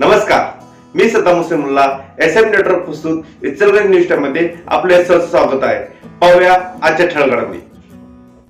नमस्कार. मी Saddam Muslim Mulla S M network प्रस्तुत इचलगंज न्यूजमध्ये आपले स्वागत आहे. पाहूया आजच्या ठळगडामध्ये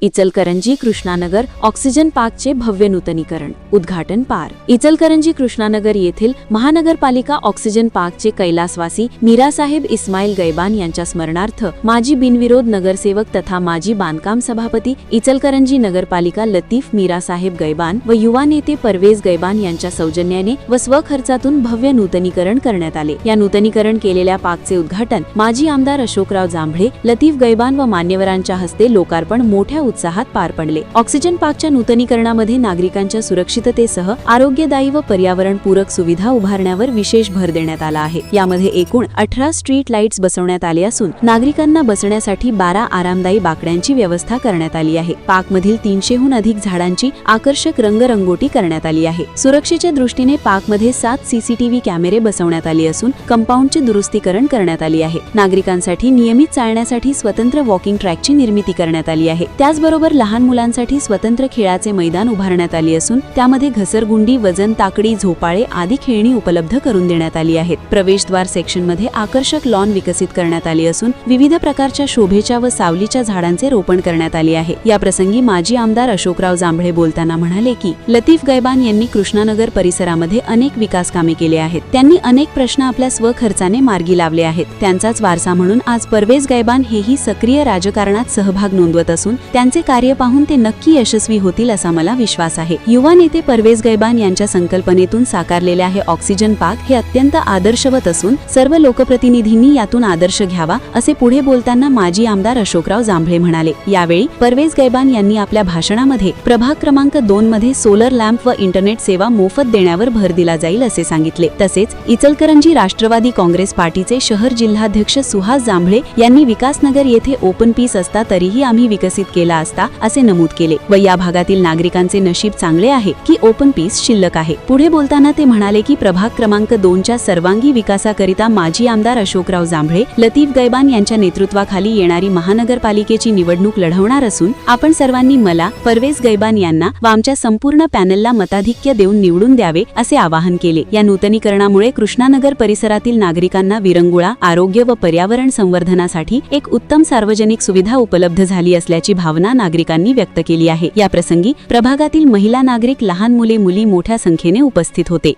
इचलकरंजी कृष्णानगर ऑक्सिजन पार्कचे भव्य नूतनीकरण. उद्घाटन पार. इचलकरंजी कृष्णानगर येथील महानगरपालिका ऑक्सिजन पार्कचे कैलासवासी मीरासाहेब इस्माईल गैबान यांच्या स्मरणार्थ माजी बिनविरोध नगरसेवक तथा माजी बांधकाम सभापती इचलकरंजी नगरपालिका लतीफ मीरासाहेब गैबान व युवा नेते परवेज गैबान यांच्या सौजन्याने व स्वखर्चातून भव्य नूतनीकरण करण्यात आले. या नूतनीकरण केलेल्या पार्कचे उद्घाटन माजी आमदार अशोकराव जांभळे लतीफ गैबान व मान्यवरांच्या हस्ते लोकार्पण मोठ्या उत्साहात पार पडले. ऑक्सिजन पार्कच्या नूतनीकरणामध्ये नागरिकांच्या सुरक्षिततेसह आरोग्यदायी व पर्यावरणपूरक सुविधा उभारण्यावर विशेष भर देण्यात आला आहे. यामध्ये एकूण अठरा स्ट्रीट लाईट्स बसवण्यात आले असून नागरिकांना बसण्यासाठी बारा आरामदायी बाकड्यांची व्यवस्था करण्यात आली आहे. पार्कमधील तीनशेहून अधिक झाडांची आकर्षक रंगरंगोटी करण्यात आली आहे. सुरक्षेच्या दृष्टीने पार्कमध्ये सात सीसीटीव्ही कॅमेरे बसवण्यात आले असून कंपाऊंडची दुरुस्तीकरण करण्यात आली आहे. नागरिकांसाठी नियमित चालण्यासाठी स्वतंत्र वॉकिंग ट्रॅकची निर्मिती करण्यात आली आहे. त्या त्याचबरोबर लहान मुलांसाठी स्वतंत्र खेळाचे मैदान उभारण्यात आली असून त्यामध्ये घसरगुंडी वजन ताकडी झोपाळे आदी खेळणी उपलब्ध करून देण्यात आली आहेत. प्रवेशद्वार सेक्शनमध्ये आकर्षक लॉन विकसित करण्यात आली असून विविध प्रकारच्या शोभेच्या व सावलीच्या झाडांचे रोपण करण्यात आले आहे. या प्रसंगी माजी आमदार अशोकराव जांभळे बोलताना म्हणाले की लतीफ गैबान यांनी कृष्णानगर परिसरामध्ये अनेक विकास कामे केले आहेत. त्यांनी अनेक प्रश्न आपल्या स्वखर्चाने मार्गी लावले आहेत. त्यांचाच वारसा म्हणून आज परवेज गैबान हेही सक्रिय राजकारणात सहभाग नोंदवत असून त्यांचे कार्य पाहून ते नक्की यशस्वी होतील असा मला विश्वास आहे. युवा नेते परवेज गैबान यांच्या संकल्पनेतून साकारलेले आहे ऑक्सिजन पार्क हे अत्यंत आदर्शवत असून सर्व लोकप्रतिनिधींनी यातून आदर्श घ्यावा असे पुढे बोलताना माजी आमदार अशोकराव जांभळे म्हणाले. यावेळी परवेज गैबान यांनी आपल्या भाषणामध्ये प्रभाग क्रमांक दोन मध्ये सोलर लॅम्प व इंटरनेट सेवा मोफत देण्यावर भर दिला जाईल असे सांगितले. तसेच इचलकरंजी राष्ट्रवादी काँग्रेस पार्टीचे शहर जिल्हाध्यक्ष सुहास जांभळे यांनी विकासनगर येथे ओपन पीस असता तरीही आम्ही विकसित केला असता असे नमूद केले. व या भागातील नागरिकांचे नशीब चांगले आहे की ओपन पीस शिल्लक आहे. पुढे बोलताना ते म्हणाले की प्रभाग क्रमांक दोनच्या सर्वांगी विकासाकरिता माजी आमदार अशोकराव जांभळे लतीफ गैबान यांच्या नेतृत्वाखाली येणारी महानगरपालिकेची निवडणूक लढवणार असून आपण सर्वांनी मला परवेज गैबान यांना व आमच्या संपूर्ण पॅनलला मताधिक्य देऊन निवडून द्यावे असे आवाहन केले. या नूतनीकरणामुळे कृष्णानगर परिसरातील नागरिकांना विरंगुळा आरोग्य व पर्यावरण संवर्धनासाठी एक उत्तम सार्वजनिक सुविधा उपलब्ध झाली असल्याची भावना नागरिकांनी व्यक्त केली आहे. या प्रसंगी प्रभागातील महिला नागरिक लहान मुले मुली मोठ्या संख्येने उपस्थित होते.